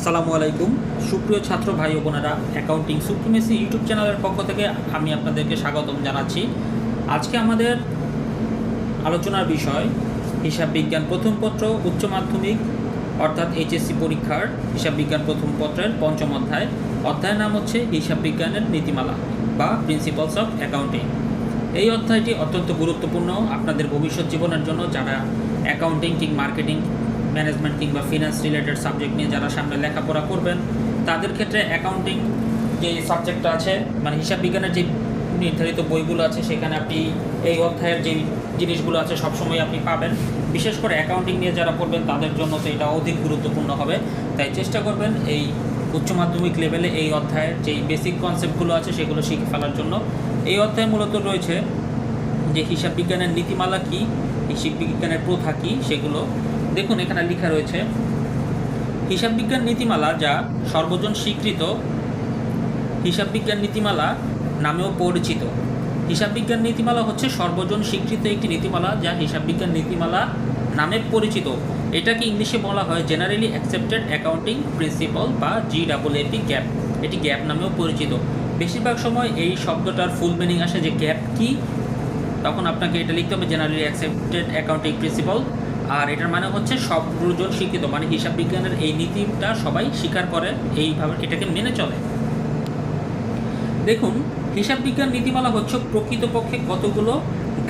আসসালামু আলাইকুম। সুপ্রিয় ছাত্র ভাই ও বোনেরা অ্যাকাউন্টিং সুপ্রিমেসি ইউটিউব চ্যানেলের পক্ষ থেকে আমি আপনাদেরকে স্বাগতম জানাচ্ছি। আজকে আমাদের আলোচনার বিষয়, হিসাব বিজ্ঞান প্রথম পত্র, উচ্চ মাধ্যমিক, অর্থাৎ এইচএসসি পরীক্ষার হিসাব বিজ্ঞান প্রথম পত্রের পঞ্চম অধ্যায়। অধ্যায়ের নাম হচ্ছে হিসাব বিজ্ঞানের নীতিমালা বা প্রিন্সিপালস অফ অ্যাকাউন্টিং এই অধ্যায়টি অত্যন্ত গুরুত্বপূর্ণ। আপনাদের ভবিষ্যৎ জীবনের জন্য যারা অ্যাকাউন্টিং কিং মার্কেটিং ম্যানেজমেন্ট কিংবা ফিনান্স রিলেটেড সাবজেক্ট নিয়ে যারা সামনে লেখাপড়া করবেন, তাদের ক্ষেত্রে অ্যাকাউন্টিং যে সাবজেক্টটা আছে মানে হিসাব বিজ্ঞানের যে নির্ধারিত বইগুলো আছে, সেখানে আপনি এই অধ্যায়ের যে জিনিসগুলো আছে সবসময় আপনি পাবেন। বিশেষ করে অ্যাকাউন্টিং নিয়ে যারা পড়বেন, তাদের জন্য তো এটা অধিক গুরুত্বপূর্ণ হবে। তাই চেষ্টা করবেন এই উচ্চ মাধ্যমিক লেভেলে এই অধ্যায়ের যেই বেসিক কনসেপ্টগুলো আছে, সেগুলো শিখে ফেলার জন্য। এই অধ্যায়ে মূলত রয়েছে যে হিসাব বিজ্ঞানের নীতিমালা কী, হিসাব বিজ্ঞানের প্রথা কী, সেগুলো দেখুন, এখানে লেখা রয়েছে, হিসাব বিজ্ঞান নীতিমালা যা সর্বজন স্বীকৃত হিসাব বিজ্ঞান নীতিমালা নামেও পরিচিত। হিসাব বিজ্ঞান নীতিমালা হচ্ছে সর্বজন স্বীকৃত একটি নীতিমালা যা হিসাব বিজ্ঞান নীতিমালা নামে পরিচিত। এটাকে ইংলিশে বলা হয় জেনারেলি অ্যাকসেপ্টেড অ্যাকাউন্টিং প্রিন্সিপাল বা জি ডাবল এপি গ্যাপ এটি গ্যাপ নামেও পরিচিত। বেশিরভাগ সময় এই শব্দটার ফুল মিনিং আসে যে গ্যাপ কি। তখন আপনাকে এটা লিখতে হবে জেনারেলি অ্যাকসেপ্টেড অ্যাকাউন্টিং প্রিন্সিপাল আর এটার মানে হচ্ছে সবজন শিক্ষিত মানে হিসাব বিজ্ঞানের এই নীতিটা সবাই স্বীকার করে এইভাবে এটাকে মেনে চলে। দেখুন, হিসাব বিজ্ঞান নীতিমালা হচ্ছে প্রকৃতপক্ষে কতগুলো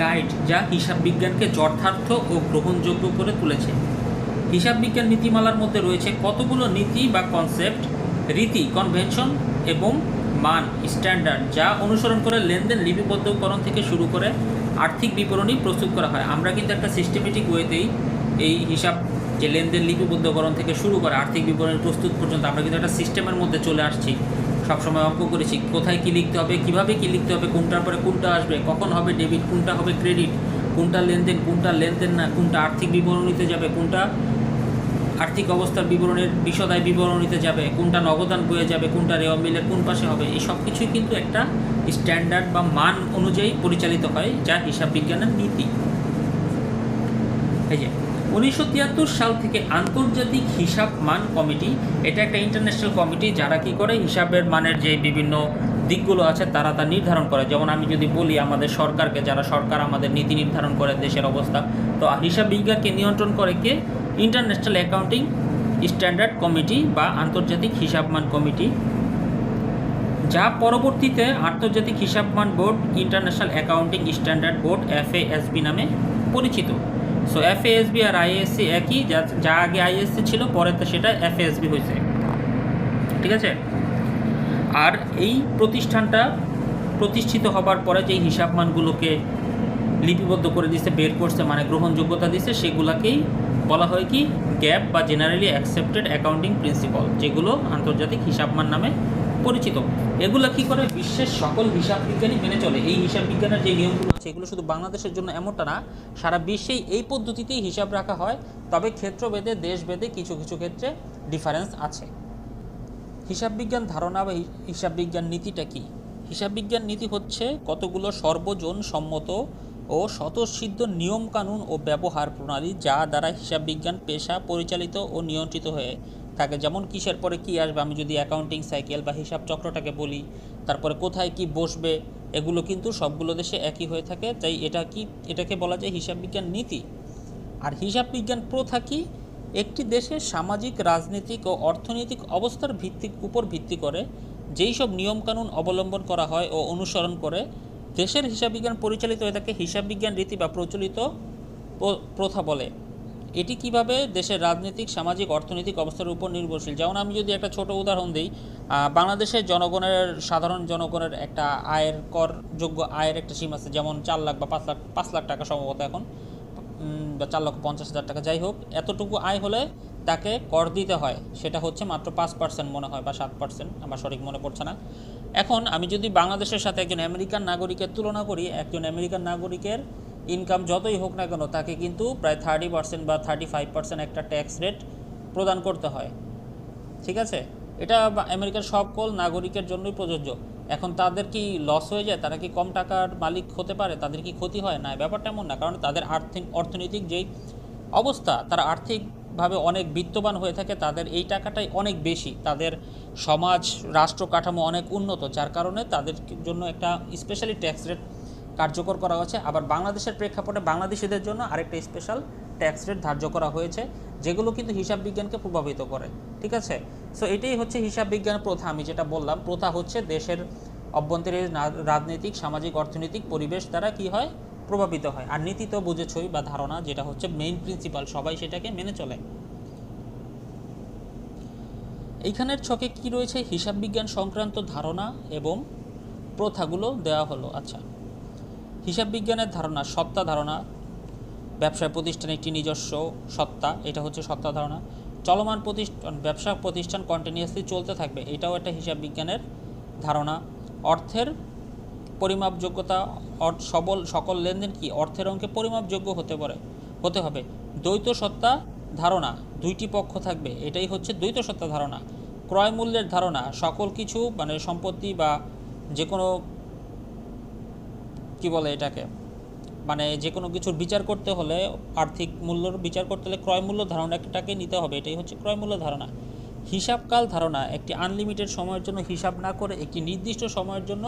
গাইড যা হিসাব বিজ্ঞানকে যথার্থ ও গ্রহণযোগ্য করে তুলেছে। হিসাব বিজ্ঞান নীতিমালার মধ্যে রয়েছে কতগুলো নীতি বা কনসেপ্ট রীতি কনভেনশন এবং মান স্ট্যান্ডার্ড যা অনুসরণ করে লেনদেন লিপিবদ্ধকরণ থেকে শুরু করে আর্থিক বিবরণী প্রস্তুত করা হয়। আমরা কিন্তু একটা সিস্টেমেটিক ওয়েতেই এই হিসাব যে লেনদেন লিপিবদ্ধকরণ থেকে শুরু করে আর্থিক বিবরণী প্রস্তুত পর্যন্ত আমরা কিন্তু একটা সিস্টেমের মধ্যে চলে আসছি। সবসময় অঙ্ক করেছি, কোথায় কী লিখতে হবে, কীভাবে কী লিখতে হবে, কোনটার পরে কোনটা আসবে, কখন হবে ডেবিট, কোনটা হবে ক্রেডিট, কোনটা লেনদেন কোনটা লেনদেন না, কোনটা আর্থিক বিবরণীতে যাবে, কোনটা আর্থিক অবস্থার বিবরণের বিশদায় বিবরণীতে যাবে, কোনটা নগদান বয়ে যাবে, কোনটা রেওয়া মিলের কোন পাশে হবে, এই সব কিছুই কিন্তু একটা স্ট্যান্ডার্ড বা মান অনুযায়ী পরিচালিত হয় যা হিসাব বিজ্ঞানের নীতি। এই যে উনিশশো তিয়াত্তর সাল থেকে আন্তর্জাতিক হিসাব মান কমিটি, এটা একটা ইন্টারন্যাশনাল কমিটি, যারা কি করে হিসাবের মানের যে বিভিন্ন দিকগুলো আছে, তারা তা নির্ধারণ করে। যেমন আমি যদি বলি, আমাদের সরকারকে, যারা সরকার আমাদের নীতি নির্ধারণ করে দেশের অবস্থা, তো হিসাব বিজ্ঞানকে নিয়ন্ত্রণ করে কে? ইন্টারন্যাশনাল অ্যাকাউন্টিং স্ট্যান্ডার্ড কমিটি বা আন্তর্জাতিক হিসাবমান কমিটি, যা পরবর্তীতে আন্তর্জাতিক হিসাবমান board international accounting standard board FASB নামে পরিচিত। সো এফএএসবি আর আইএসসি একই, যা যা আগে আইএসসি ছিল, পরে তো সেটা এফএএসবি হয়েছে। ঠিক আছে? আর এই প্রতিষ্ঠানটা প্রতিষ্ঠিত হবার পরে যেই হিসাবমানগুলোকে লিপিবদ্ধ করে দিচ্ছে বের করছে মানে গ্রহণযোগ্যতা দিচ্ছে সেগুলাকেই বলা হয় কি, গ্যাপ বা জেনারেলি অ্যাকসেপ্টেড অ্যাকাউন্টিং প্রিন্সিপাল, যেগুলো আন্তর্জাতিক হিসাবমান নামে পরিচিত। এগুলো কি করে বিশ্বের সকল হিসাব বিজ্ঞানী মেনে চলে? এই হিসাব বিজ্ঞানের যে নিয়মগুলো আছে, এগুলো শুধু বাংলাদেশের জন্য এমনটা না, সারা বিশ্বেই এই পদ্ধতিতেই হিসাব রাখা হয়। তবে ক্ষেত্রভেদে, দেশভেদে কিছু কিছু ক্ষেত্রে ডিফারেন্স আছে। হিসাব বিজ্ঞান ধারণা বা হিসাব বিজ্ঞান নীতিটা কি? হিসাব বিজ্ঞান নীতি হচ্ছে কতগুলো সর্বজন সম্মত ও স্বতঃসিদ্ধ নিয়মকানুন ও ব্যবহার প্রণালী যা দ্বারা হিসাব বিজ্ঞান পেশা পরিচালিত ও নিয়ন্ত্রিত হয়ে থাকে, যেমন কিসের পরে কি আসবে, আমি যদি অ্যাকাউন্টিং সাইকেল বা হিসাব চক্রটাকে বলি, তারপরে কোথায় কি বসবে, এগুলো কিন্তু সবগুলো দেশে একই হয়ে থাকে, তাই এটা কি, এটাকে বলা যায় হিসাব বিজ্ঞান নীতি। আর হিসাব বিজ্ঞান প্রথা কি? একটি দেশের সামাজিক, রাজনৈতিক ও অর্থনৈতিক অবস্থার ভিত্তিক উপর ভিত্তি করে যেই সব নিয়মকানুন অবলম্বন করা হয় ও অনুসরণ করে, দেশের হিসাব বিজ্ঞান পরিচালিত হয়ে থাকে হিসাব বিজ্ঞান রীতি বা প্রচলিত প্রথা বলে। এটি কীভাবে দেশের রাজনৈতিক, সামাজিক, অর্থনৈতিক অবস্থার উপর নির্ভরশীল? যেমন আমি যদি একটা ছোট উদাহরণ দিই বাংলাদেশের জনগণের, সাধারণ জনগণের একটা আয়ের করযোগ্য আয়ের একটা সীমা আছে। যেমন চার লাখ বা পাঁচ লাখ পাঁচ লাখ টাকা সম্ভবত এখন বা চার লক্ষ পঞ্চাশ হাজার টাকা। যাই হোক, এতটুকু আয় হলে তাকে কর দিতে হয়। সেটা হচ্ছে মাত্র পাঁচ পার্সেন্ট মনে হয়, বা সাত পার্সেন্ট, আমার সঠিক মনে পড়ছে না। এখন আমি যদি বাংলাদেশের সাথে একজন আমেরিকান নাগরিকের তুলনা করি, একজন আমেরিকান নাগরিকের ইনকাম যতই হোক না কেন, তাকে কিন্তু প্রায় থার্টি পার্সেন্ট বা থার্টি ফাইভ পার্সেন্ট একটা ট্যাক্স রেট প্রদান করতে হয়। ঠিক আছে? এটা আমেরিকার সকল নাগরিকের জন্যই প্রযোজ্য। এখন তাদের কি লস হয়ে যায়? তারা কি কম টাকার মালিক হতে পারে? তাদের কি ক্ষতি হয়? না ব্যাপারটা এমন না। কারণ তাদের আর্থিক, অর্থনৈতিক যেই অবস্থা, তারা আর্থিক আর্থিকভাবে অনেক বিত্তবান হয়ে থাকে, তাদের এই টাকাটাই অনেক বেশি। তাদের সমাজ, রাষ্ট্র কাঠামো অনেক উন্নত, যার কারণে তাদের জন্য একটা স্পেশালি ট্যাক্স রেট কার্যকর করা হয়েছে। আবার বাংলাদেশের প্রেক্ষাপটে বাংলাদেশিদের জন্য আরেকটা স্পেশাল ট্যাক্স রেট ধার্য করা হয়েছে, যেগুলো কিন্তু হিসাব বিজ্ঞানকে প্রভাবিত করে। ঠিক আছে? সো এটাই হচ্ছে হিসাব বিজ্ঞান প্রথা, আমি যেটা বললাম। প্রথা হচ্ছে দেশের অভ্যন্তরীণ রাজনৈতিক, সামাজিক, অর্থনৈতিক পরিবেশ দ্বারা কি হয়? প্রভাবিত হয়। আর নীতি তো বুঝেছই বা ধারণা, যেটা হচ্ছে মেইন প্রিন্সিপাল সবাই সেটাকে মেনে চলে। এইখানের ছকে কি রয়েছে? হিসাব বিজ্ঞান সংক্রান্ত ধারণা এবং প্রথাগুলো দেওয়া হলো। আচ্ছা। হিসাব বিজ্ঞানের ধারণা, সত্তা ধারণা, ব্যবসায় প্রতিষ্ঠান একটি নিজস্ব সত্তা, এটা হচ্ছে সত্তা ধারণা। চলমান প্রতিষ্ঠান, ব্যবসা প্রতিষ্ঠান কন্টিনিউয়াসলি চলতে থাকবে, এটাও একটা হিসাব বিজ্ঞানের ধারণা। অর্থের পরিমাপযোগ্যতা সবল, সকল লেনদেন কি? অর্থের অঙ্কে পরিমাপযোগ্য হতে পারে, হতে হবে। দ্বৈত সত্তা ধারণা, দুইটি পক্ষ থাকবে, এটাই হচ্ছে দ্বৈত সত্তা ধারণা। ক্রয় মূল্যের ধারণা, সকল কিছু মানে সম্পত্তি বা যে কোনো কি বলে এটাকে? মানে যে কোনো কিছুর বিচার করতে হলে আর্থিক মূল্যর বিচার করতে হলে ক্রয় মূল্য ধারণাটাকে নিতে হবে, এটাই হচ্ছে ক্রয় মূল্য ধারণা। হিসাবকাল ধারণা, একটি আনলিমিটেড সময়ের জন্য হিসাব না করে একটি নির্দিষ্ট সময়ের জন্য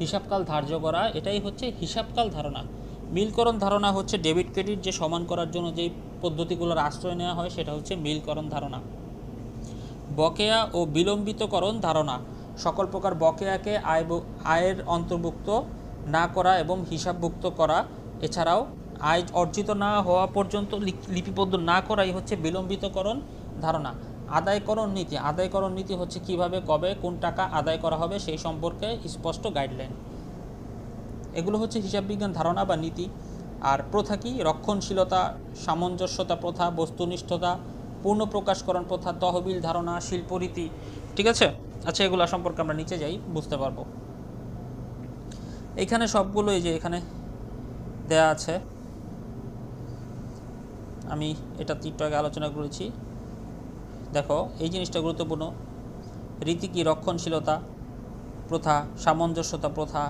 হিসাবকাল ধার্য করা, এটাই হচ্ছে হিসাবকাল ধারণা। মিলকরণ ধারণা হচ্ছে ডেবিট ক্রেডিট যে সমান করার জন্য যেই পদ্ধতিগুলোর আশ্রয় নেওয়া হয়, সেটা হচ্ছে মিলকরণ ধারণা। বকেয়া ও বিলম্বিতকরণ ধারণা, সকল প্রকার বকেয়াকে আয় আয়ের অন্তর্ভুক্ত না করা এবং হিসাবভুক্ত করা। এছাড়াও, আয় অর্জিত না হওয়া পর্যন্ত লিপিবদ্ধ না করাই হচ্ছে বিলম্বিতকরণ ধারণা। আদায়করণ নীতি। আদায়করণ নীতি হচ্ছে কীভাবে, কবে, কোন টাকা আদায় করা হবে সেই সম্পর্কে স্পষ্ট গাইডলাইন। এগুলো হচ্ছে হিসাব বিজ্ঞান ধারণা বা নীতি। আর প্রথা কি? রক্ষণশীলতা, সামঞ্জস্যতা প্রথা, বস্তুনিষ্ঠতা, পূর্ণ প্রকাশকরণ প্রথা, তহবিল ধারণা, শিল্পরীতি। ঠিক আছে? আচ্ছা এগুলো সম্পর্কে আমরা নিচে যাই, বুঝতে পারব। এইখানে সবগুলো এই যে এখানে দেয়া আছে। আমি এটা একটু আগে আলোচনা করেছি। দেখো, এই জিনিসটা গুরুত্বপূর্ণ। রীতি কি? রক্ষণশীলতা, প্রথা, সামঞ্জস্যতা, প্রথা।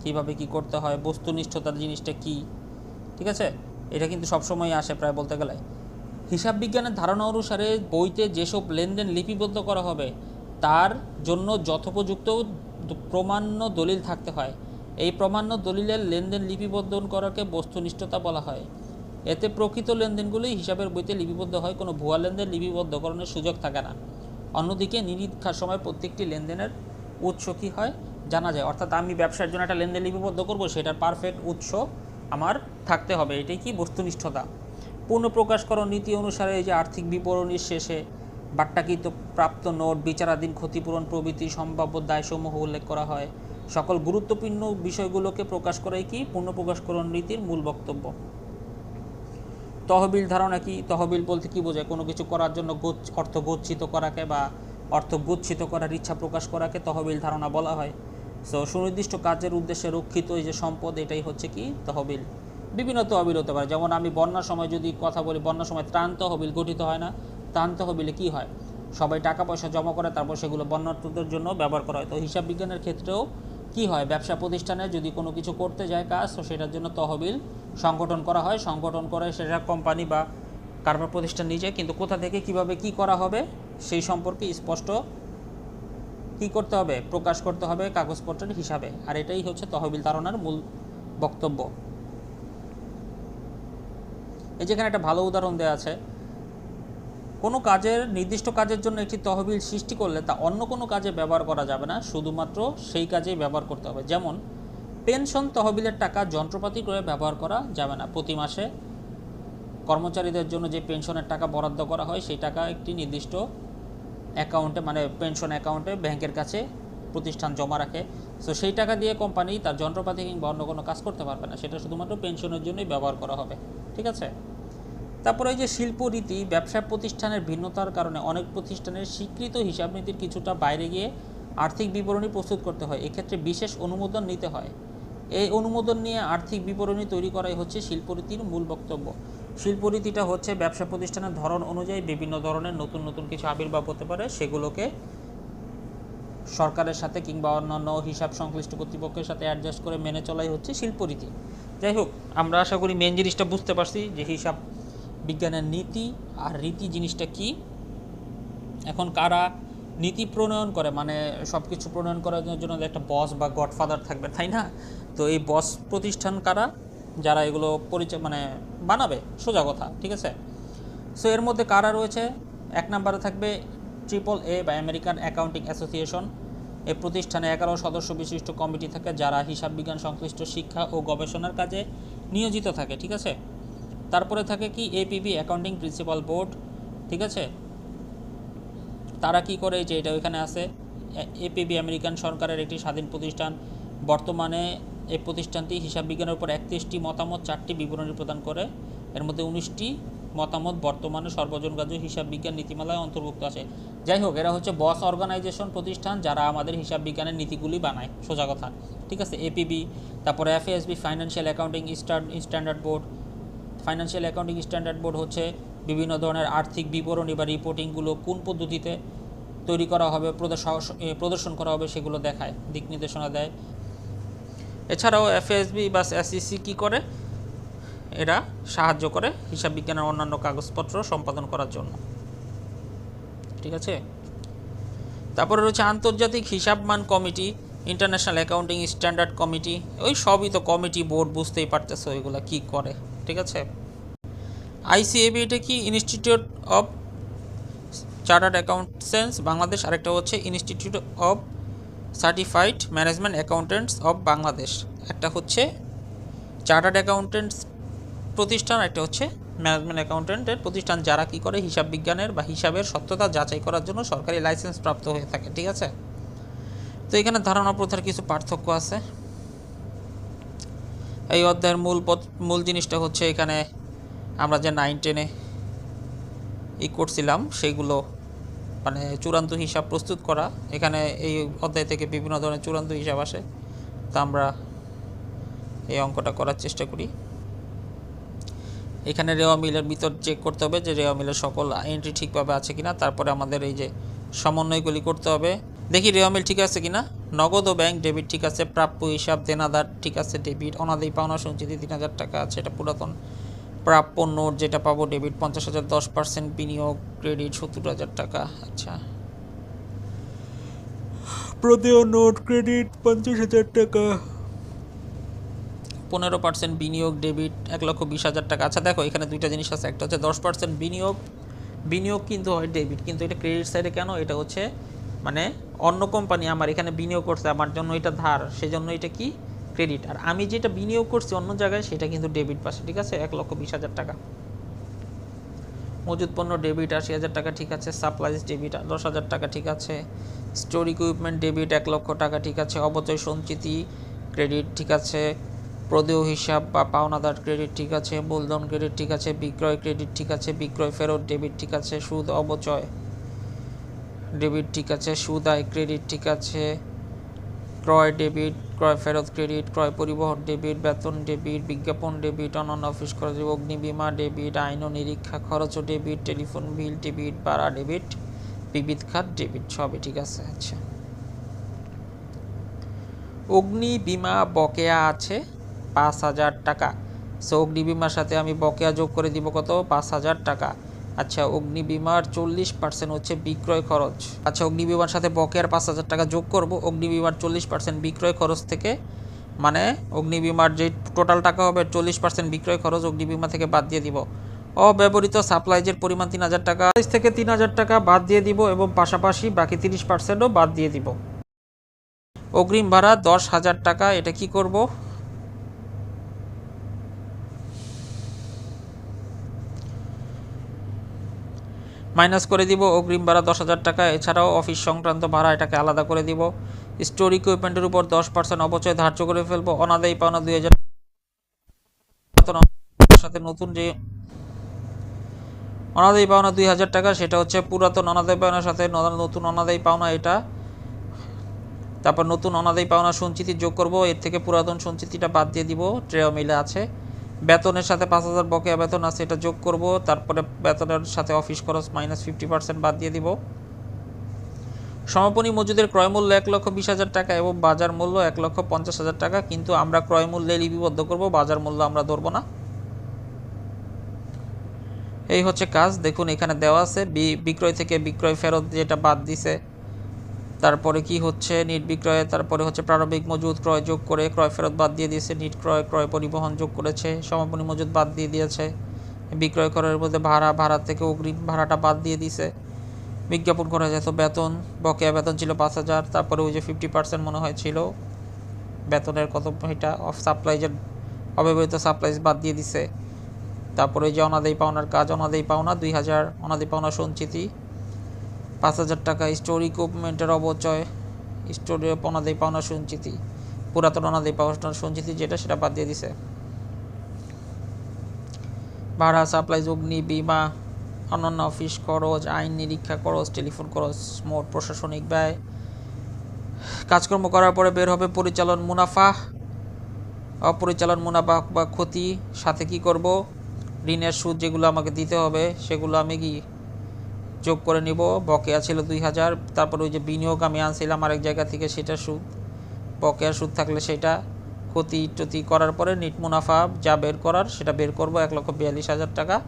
কীভাবে কি করতে হয়? বস্তুনিষ্ঠতার জিনিসটা কি? ঠিক আছে? এটা কিন্তু সবসময় আসে প্রায় বলতে গেলে। হিসাব বিজ্ঞানের ধারণা অনুসারে বইতে যেসব লেনদেন লিপিবদ্ধ করা হবে, তার জন্য যথোপযুক্ত প্রমাণ্য দলিল থাকতে হয়। এই প্রমাণ্য দলিলের লেনদেন লিপিবদ্ধ করাকে বস্তুনিষ্ঠতা বলা হয়। এতে প্রকৃত লেনদেনগুলি হিসাবের বইতে লিপিবদ্ধ হয়, কোনো ভুয়া লেনদেন লিপিবদ্ধকরণের সুযোগ থাকে না। অন্যদিকে নিরীক্ষার সময় প্রত্যেকটি লেনদেনের উৎস কী হয় জানা যায়। অর্থাৎ আমি ব্যবসার জন্য একটা লেনদেন লিপিবদ্ধ করব, সেটার পারফেক্ট উৎস আমার থাকতে হবে। এটাই কি বস্তুনিষ্ঠতা? পূর্ণ প্রকাশকরণ নীতি অনুসারে এই যে আর্থিক বিবরণীর শেষে বাট্টাকৃত প্রাপ্ত নোট বিচারাধীন ক্ষতিপূরণ প্রভৃতি সম্ভাব্য দায়সমূহ উল্লেখ করা হয়। সকল গুরুত্বপূর্ণ বিষয়গুলোকে প্রকাশ করাই কি? পূর্ণ প্রকাশকরণ নীতির মূল বক্তব্য। তহবিল ধারণা কি? তহবিল বলতে কি বোঝায়? কোনো কিছু করার জন্য অর্থ গচ্ছিত করাকে বা অর্থ গচ্ছিত করার ইচ্ছা প্রকাশ করাকে তহবিল ধারণা বলা হয়। সো সুনির্দিষ্ট কাজের উদ্দেশ্যে রক্ষিত এই যে সম্পদ, এটাই হচ্ছে কি? তহবিল। বিভিন্ন তহবিল হতে পারে। যেমন আমি বন্যার সময় যদি কথা বলি, বন্যার সময় ত্রাণ তহবিল গঠিত হয় না। ত্রাণ তহবিলে কি হয়? সবাই টাকা পয়সা জমা করে, তারপর সেগুলো বন্যার্থদের জন্য ব্যবহার করা হয়। তো হিসাব বিজ্ঞানের ক্ষেত্রেও কি হয়? ব্যবসা প্রতিষ্ঠানে যদি কোনো কিছু করতে যায় কাজ, তো সেটার জন্য তহবিল সংগঠন করা হয়। সংগঠন করে সেটা কোম্পানি বা কারবার প্রতিষ্ঠান নিজে, কিন্তু কোথা থেকে কীভাবে কি করা হবে, সেই সম্পর্কে স্পষ্ট কি করতে হবে, প্রকাশ করতে হবে কাগজপত্রের হিসাবে। আর এটাই হচ্ছে তহবিল ধারণার মূল বক্তব্য। এই যেখানে একটা ভালো উদাহরণ দেওয়া আছে। কোনো কাজের নির্দিষ্ট কাজের জন্য একটি তহবিল সৃষ্টি করলে তা অন্য কোনো কাজে ব্যবহার করা যাবে না, শুধুমাত্র সেই কাজেই ব্যবহার করতে হবে। যেমন, পেনশন তহবিলের টাকা যন্ত্রপাতি করে ব্যবহার করা যাবে না। প্রতি মাসে কর্মচারীদের জন্য যে পেনশনের টাকা বরাদ্দ করা হয়, সেই টাকা একটি নির্দিষ্ট অ্যাকাউন্টে মানে পেনশন অ্যাকাউন্টে ব্যাংকের কাছে প্রতিষ্ঠান জমা রাখে। সো সেই টাকা দিয়ে কোম্পানি তার যন্ত্রপাতি কিংবা অন্য কোনো কাজ করতে পারবে না। সেটা শুধুমাত্র পেনশনের জন্যই ব্যবহার করা হবে। ঠিক আছে? তারপরে এই যে শিল্প রীতি, ব্যবসা প্রতিষ্ঠানের ভিন্নতার কারণে অনেক প্রতিষ্ঠানের স্বীকৃত হিসাব নীতির কিছুটা বাইরে গিয়ে আর্থিক বিবরণী প্রস্তুত করতে হয়। এক্ষেত্রে বিশেষ অনুমোদন নিতে হয়। এই অনুমোদন নিয়ে আর্থিক বিবরণী তৈরি করাই হচ্ছে শিল্পরীতির মূল বক্তব্য। শিল্পরীতিটা হচ্ছে ব্যবসা প্রতিষ্ঠানের ধরন অনুযায়ী বিভিন্ন ধরনের নতুন নতুন কিছু আবির্ভাব হতে পারে। সেগুলোকে সরকারের সাথে কিংবা অন্যান্য হিসাব সংশ্লিষ্ট কর্তৃপক্ষের সাথে অ্যাডজাস্ট করে মেনে চলাই হচ্ছে শিল্পরীতি যাই হোক, আমরা আশা করি মেন জিনিসটা বুঝতে পারছি যে হিসাব বিজ্ঞানের নীতি আর রীতি জিনিসটা কি? এখন কারা নীতি প্রণয়ন করে? মানে সব কিছু প্রণয়ন করার জন্য একটা বস বা গডফাদার থাকবে, তাই না? তো এই বস প্রতিষ্ঠান কারা? যারা এগুলো পরিচয় মানে বানাবে? সোজা কথা, ঠিক আছে? সো এর মধ্যে কারা রয়েছে? এক নম্বরে থাকবে ট্রিপল এ বা আমেরিকান অ্যাকাউন্টিং অ্যাসোসিয়েশন। এই প্রতিষ্ঠানে এগারো সদস্য বিশিষ্ট কমিটি থাকে, যারা হিসাব বিজ্ঞান, সংশ্লিষ্ট শিক্ষা ও গবেষণার কাজে নিয়োজিত থাকে, ঠিক আছে? তারপরে থাকে কি এপিবি অ্যাকাউন্টিং প্রিন্সিপাল বোর্ড ঠিক আছে? তারা কি করে যে এটা ওইখানে আছে এপিবি আমেরিকান সরকারের একটি স্বাধীন প্রতিষ্ঠান। বর্তমানে এই প্রতিষ্ঠানটি হিসাব বিজ্ঞানের উপর একত্রিশটি মতামত, চারটি বিবরণী প্রদান করে। এর মধ্যে উনিশটি মতামত বর্তমানে সর্বজনগ্রাহ্য হিসাব বিজ্ঞান নীতিমালায় অন্তর্ভুক্ত আছে। যাই হোক, এরা হচ্ছে বস অর্গানাইজেশন প্রতিষ্ঠান যারা আমাদের হিসাব বিজ্ঞানের নীতিগুলি বানায়, সোজা কথা। ঠিক আছে? এপিবি তারপরে FSB financial accounting standard board financial accounting standard board হচ্ছে বিভিন্ন ধরনের আর্থিক বিবরণী বা রিপোর্টিংগুলো কোন পদ্ধতিতে তৈরি করা হবে, প্রদর্শ- প্রদর্শন করা হবে সেগুলো দেখায়, দিক নির্দেশনা দেয়। এছাড়াও এফএসবি বা এসইসি কী করে? এরা সাহায্য করে হিসাব বিজ্ঞানের অন্যান্য কাগজপত্র সম্পাদন করার জন্য। ঠিক আছে? তারপরে রয়েছে আন্তর্জাতিক হিসাবমান কমিটি ইন্টারন্যাশনাল অ্যাকাউন্টিং স্ট্যান্ডার্ড কমিটি ওই সবই তো কমিটি বোর্ড বুঝতেই পারতেছো ওইগুলো কী করে। ঠিক আছে? আইসিএবি এটা কি? Institute of chartered accountants Bangladesh আরেকটা হচ্ছে institute of certified management accountants of Bangladesh একটা হচ্ছে চার্টার্ড অ্যাকাউন্টেন্টস প্রতিষ্ঠান, একটা হচ্ছে ম্যানেজমেন্ট অ্যাকাউন্টেন্টের প্রতিষ্ঠান। যারা কি করে? হিসাব বিজ্ঞানের বা হিসাবের সত্যতা যাচাই করার জন্য সরকারি লাইসেন্স প্রাপ্ত হয়ে থাকে, ঠিক আছে? তো এখানে ধারণা প্রথার কিছু পার্থক্য আছে। এই অধ্যায়ের মূল মূল জিনিসটা হচ্ছে এখানে আমরা যে নাইন টেনে ই করছিলাম সেইগুলো মানে চূড়ান্ত হিসাব প্রস্তুত করা। এখানে এই অধ্যায় থেকে বিভিন্ন ধরনের চূড়ান্ত হিসাব আসে। তা আমরা এই অঙ্কটা করার চেষ্টা করি। এখানে রেওয়া মিলের ভিতর চেক করতে হবে যে রেওয়া মিলের সকল এন্ট্রি ঠিকভাবে আছে কিনা। তারপরে আমাদের এই যে সমন্বয়গুলি করতে হবে। দেখি রেওয়া মিল ঠিক আছে কিনা? নগদ ও ব্যাংক ডেবিট ঠিক আছে, প্রাপ্য হিসাব দেনাদার ঠিক আছে ডেবিট অনাদায়ী পাওনা সঞ্চিতি তিন হাজার টাকা আছে, এটা পুরাতন। প্রাপ্য নোট যেটা পাবো ডেবিট পঞ্চাশ হাজার, দশ পার্সেন্ট বিনিয়োগ ক্রেডিট সত্তর হাজার টাকা আচ্ছা। প্রদেয় নোট ক্রেডিট পঞ্চাশ হাজার টাকা। পনেরো পার্সেন্ট বিনিয়োগ ডেবিট এক লক্ষ বিশ হাজার টাকা। আচ্ছা দেখো, এখানে দুইটা জিনিস আছে। একটা হচ্ছে দশ পার্সেন্ট বিনিয়োগ। বিনিয়োগ কিন্তু হয় ডেবিট কিন্তু এটা ক্রেডিট সাইডে কেন? এটা হচ্ছে মানে অন্য কোম্পানি আমার এখানে বিনিয়োগ করছে, আমার জন্য এটা ধার, সেজন্য এটা কি? ক্রেডিট আর আমি যেটা বিনিয়োগ করছি অন্য জায়গায়, সেটা কিন্তু ডেবিট পাশে, ঠিক আছে? এক লক্ষ বিশ হাজার টাকা। মজুদ পণ্য ডেবিট আশি হাজার টাকা, ঠিক আছে? সাপ্লাইজ ডেবিট দশ হাজার টাকা, ঠিক আছে? স্টোর ইকুইপমেন্ট ডেবিট এক লক্ষ টাকা, ঠিক আছে? অবচয় সঞ্চিতি ক্রেডিট ঠিক আছে? প্রদেয় হিসাব বা পাওনাদার ক্রেডিট ঠিক আছে? মূলধন ক্রেডিট ঠিক আছে? বিক্রয় ক্রেডিট ঠিক আছে? বিক্রয় ফেরত ডেবিট ঠিক আছে? সুদ অবচয় ডেবিট ঠিক আছে, সুদ, আয়, ক্রেডিট ঠিক আছে, ক্রয় ডেবিট, ক্রয় ফেরত ক্রেডিট, ক্রয় পরিবহন ডেবিট, বেতন ডেবিট, বিজ্ঞাপন ডেবিট, অন্যান্য অফিস খরচ, অগ্নি বিমা ডেবিট, আইন ও নিরীক্ষা খরচ ডেবিট, টেলিফোন বিল ডেবিট, ভাড়া ডেবিট, বিবিধ খাত ডেবিট, সবই ঠিক আছে আচ্ছা। অগ্নি বিমা বকেয়া আছে পাঁচ হাজার টাকা। সো অগ্নি বিমার সাথে আমি বকেয়া যোগ করে দিব কত? পাঁচ হাজার টাকা। আচ্ছা অগ্নি বিমার চল্লিশ পার্সেন্ট হচ্ছে বিক্রয় খরচ। আচ্ছা অগ্নি বিমার সাথে বকেয়ার পাঁচ হাজার টাকা যোগ করব। অগ্নি বিমার চল্লিশ পার্সেন্ট বিক্রয় খরচ থেকে মানে অগ্নি বিমার যে টোটাল টাকা হবে, চল্লিশ পার্সেন্ট বিক্রয় খরচ অগ্নি বিমা থেকে বাদ দিয়ে দিব। অব্যবহৃত সাপ্লাইজের পরিমাণ তিন হাজার টাকা। থেকে তিন হাজার টাকা বাদ দিয়ে দিব এবং পাশাপাশি বাকি তিরিশ পার্সেন্টও বাদ দিয়ে দিব। অগ্রিম ভাড়া দশ হাজার টাকা, এটা কি করব? মাইনাস করে দিব, অগ্রিম ভাড়া দশ হাজার টাকা। এছাড়াও অফিস সংক্রান্ত ভাড়া এটাকে আলাদা করে দিব। স্টোর ইকুইপমেন্টের উপর দশ পার্সেন্ট অবচয় ধার্য করে ফেলব। অনাদায়ী পাওনা দুই হাজার সাথে নতুন যে অনাদায়ী পাওনা দুই হাজার টাকা, সেটা হচ্ছে পুরাতন অনাদায়ী পাওনার সাথে নতুন অনাদায়ী পাওনা এটা। তারপর নতুন অনাদায়ী পাওনা সঞ্চিতি যোগ করব। এর থেকে পুরাতন সঞ্চিতিটা বাদ দিয়ে দিব। ট্রেও মিলে আছে। বেতনের সাথে পাঁচ হাজার বকেয়া বেতন আছে, এটা যোগ করব, তারপরে বেতনের সাথে অফিস খরচ মাইনাস ফিফটি পার্সেন্ট বাদ দিয়ে দিব। সমাপনী মজুদের ক্রয় মূল্য এক লক্ষ বিশ হাজার টাকা এবং বাজার মূল্য এক লক্ষ পঞ্চাশ হাজার টাকা, কিন্তু আমরা ক্রয় মূল্যে লিপিবদ্ধ করব, বাজার মূল্য আমরা ধরবো না। এই হচ্ছে কাজ, দেখুন এখানে দেওয়া আছে বিক্রয় থেকে বিক্রয় ফেরত যেটা বাদ দিছে তারপরে কি হচ্ছে? নিট বিক্রয়ে, তারপরে হচ্ছে প্রারম্ভিক মজুদ ক্রয় যোগ করে ক্রয় ফেরত বাদ দিয়ে দিয়েছে। নিট ক্রয় ক্রয় পরিবহন যোগ করেছে। সমাপনী মজুদ বাদ দিয়ে দিয়েছে। বিক্রয় করার মধ্যে ভাড়া ভাড়া থেকে অগ্রিম ভাড়াটা বাদ দিয়ে দিছে বিজ্ঞাপন করা যেত বেতন, বকেয়া বেতন ছিল পাঁচ হাজার, তারপরে ওই যে ফিফটি পার্সেন্ট মনে হয় ছিল। বেতনের কত এটা অফ সাপ্লাইজের অব্যবহৃত সাপ্লাইজ বাদ দিয়ে দিছে। তারপরে যে অনাদায়ী পাওনার কাজ, অনাদায়ী পাওনা দুই হাজার, অনাদায়ী পাওনা সঞ্চিতি। পাঁচ হাজার টাকা। স্টোর ইকুইপমেন্টের অবচয়। স্টোরে অনাদায়ী পাওনা সঞ্চিতি। পুরাতন অনাদায়ী পাওনা সঞ্চিতি যেটা সেটা বাদ দিয়ে দিছে। ভাড়া, সাপ্লাইজ, অগ্নি, বিমা, অন্যান্য অফিস খরচ, আইন নিরীক্ষা খরচ, টেলিফোন খরচ, মোট প্রশাসনিক ব্যয়। কাজকর্ম করার পরে বের হবে পরিচালন মুনাফা। অপরিচালন মুনাফা বা ক্ষতি। সাথে কি করব? ঋণের সুদ যেগুলো আমাকে দিতে হবে, সেগুলো আমি কি যোগ করে নিব। বকেয়া ছিল দুই হাজার, তারপরে ওই যে বিনিয়োগ আমি আনছিলাম আরেক জায়গা থেকে, সেটা সুদ। বকেয়া সুদ থাকলে সেটা ক্ষতি টতি করার পরে নিট মুনাফা যা বের করার সেটা বের করব, এক লক্ষ বিয়াল্লিশ হাজার টাকা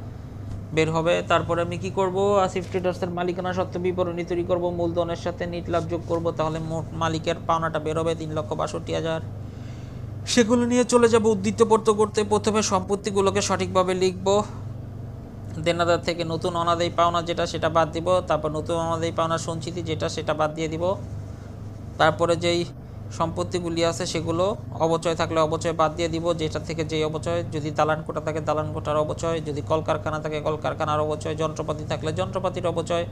বের হবে। তারপরে আমি কি করব? আসিফ ট্রেডার্সের মালিকানা সত্ত্বে বিবরণী তৈরি করব, মূলধনের সাথে নিট লাভ যোগ করব, তাহলে মোট মালিকের পাওনাটা বের হবে তিন লক্ষ বাষট্টি হাজার। সেগুলো নিয়ে চলে যাব উদ্ধৃত পড়তে করতে। প্রথমে সম্পত্তিগুলোকে সঠিকভাবে লিখব। দেনাদার থেকে নতুন অনাদায়ী পাওনা যেটা সেটা বাদ দিব, তারপর নতুন অনাদায়ী পাওনা সঞ্চিতি যেটা সেটা বাদ দিয়ে দিব। তারপরে যেই সম্পত্তিগুলি আছে সেগুলো অবচয় থাকলে অবচয় বাদ দিয়ে দিব, যেটা থেকে যেই অবচয়। যদি দালান কোটা থাকে দালান কোটার অবচয়। যদি কলকারখানা থাকে, কলকারখানার অবচয়। যন্ত্রপাতি থাকলে যন্ত্রপাতির অবচয়।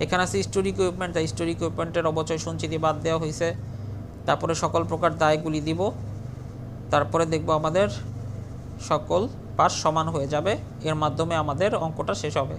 এখানে আছে স্টোর ইকুইপমেন্ট তাই স্টোর ইকুইপমেন্টের অবচয় সঞ্চিতি বাদ দেওয়া হয়েছে তারপরে সকল প্রকার দায়গুলি দিব। তারপরে দেখব আমাদের সকল পাশ সমান হয়ে যাবে। এর মাধ্যমে আমাদের অঙ্কটা শেষ হবে।